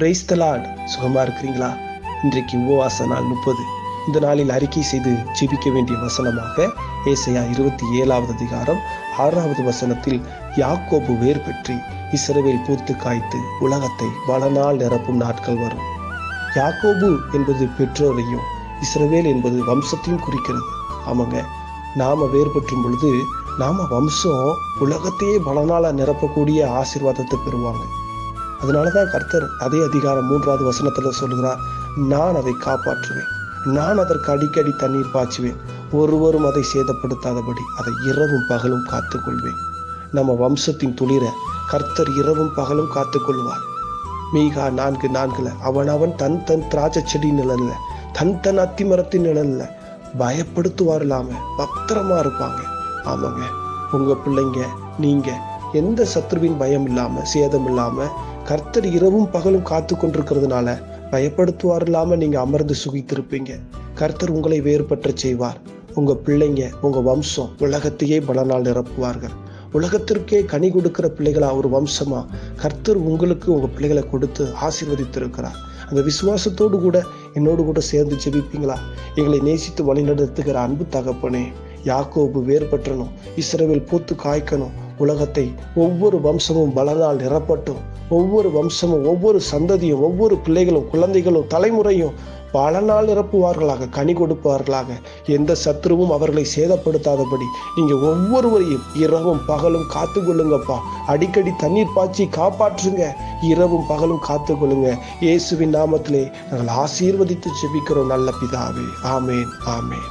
Praise the Lord சுகமா இருக்கிறீங்களா? இன்றைக்கு உபவாச நாள் முப்பது. இந்த நாளில் அறிக்கை செய்து ஜெபிக்க வேண்டிய வசனமாக ஏசையா இருபத்தி ஏழாவது அதிகாரம் ஆறாவது வசனத்தில் யாக்கோபு வேர் பெற்றி இஸ்ரவேல் பூத்து காய்த்து உலகத்தை வளநாள் நிரப்பும் நாட்கள் வரும். யாக்கோபு என்பது பெற்றோரையும் இஸ்ரவேல் என்பது வம்சத்தையும் குறிக்கிறது. ஆமாங்க நாம வேறுபற்றும் பொழுது நாம வம்சம் உலகத்தையே பலனால நிரப்பக்கூடிய ஆசீர்வாதத்தை பெறுவாங்க. அதனாலதான் கர்த்தர் அதே அதிகாரம் மூன்றாவது வசனத்துல சொல்கிறார் நான் அதை காப்பாற்றுவேன். நான் அதற்கு அடிக்கடி தண்ணீர் பாய்ச்சுவேன். ஒருவரும் அதை சேதப்படுத்தாதபடி அதை இரவும் பகலும் காத்துக்கொள்வேன். நம்ம வம்சத்தின் துளிர கர்த்தர் இரவும் பகலும் காத்துக்கொள்வார். மீகா நான்கு நான்குல அவன் அவன் தன் தன் திராட்சை செடி நிழல்ல தன் தன் அத்திமரத்தின் நிழல்ல பயப்படுத்துவார் இல்லாமல் பத்திரமா இருப்பாங்க. ஆமாங்க. உங்க பிள்ளைங்க நீங்கள் எந்த சத்ருவின் பயம் இல்லாமல் சேதம் இல்லாமல் கர்த்தர் இரவும் பகலும் காத்து கொண்டிருக்கிறதுனால பயப்படுத்துவார் இல்லாமல் நீங்கள் அமர்ந்து சுகித்திருப்பீங்க. கர்த்தர் உங்களை வேறுபற்ற செய்வார். உங்க பிள்ளைங்க உங்கள் வம்சம் உலகத்தையே பலனால் நிரப்புவார்கள். உலகத்திற்கே கனி கொடுக்கிற பிள்ளைகளா ஒரு வம்சமா கர்த்தர் உங்களுக்கு உங்க பிள்ளைகளை கொடுத்து ஆசீர்வதித்திருக்கிறார். அந்த விசுவாசத்தோடு கூட என்னோடு கூட சேர்ந்து ஜெபிப்பீங்களா? எங்களை நேசித்து வழிநடத்துகிற அன்பு தகப்பனே யாக்கோபு வேறுபற்றணும் இஸ்ரவேல் பூத்து காய்க்கணும் உலகத்தை ஒவ்வொரு வம்சமும் பலனால் நிரப்பட்டும். ஒவ்வொரு வம்சமும் ஒவ்வொரு சந்ததியும் ஒவ்வொரு பிள்ளைகளும் குழந்தைகளும் தலைமுறையும் பல நாள் நிரப்புவார்களாக கனி கொடுப்பார்களாக. எந்த சத்ருவும் அவர்களை சேதப்படுத்தாதபடி நீங்கள் ஒவ்வொருவரையும் இரவும் பகலும் காத்து கொள்ளுங்கப்பா. அடிக்கடி தண்ணீர் பாய்ச்சி காப்பாற்றுங்க. இரவும் பகலும் காத்து கொள்ளுங்க. இயேசுவின் நாமத்திலே நாங்கள் ஆசீர்வதித்து ஜெபிக்கிறோம் நல்ல பிதாவே. ஆமேன் ஆமேன்.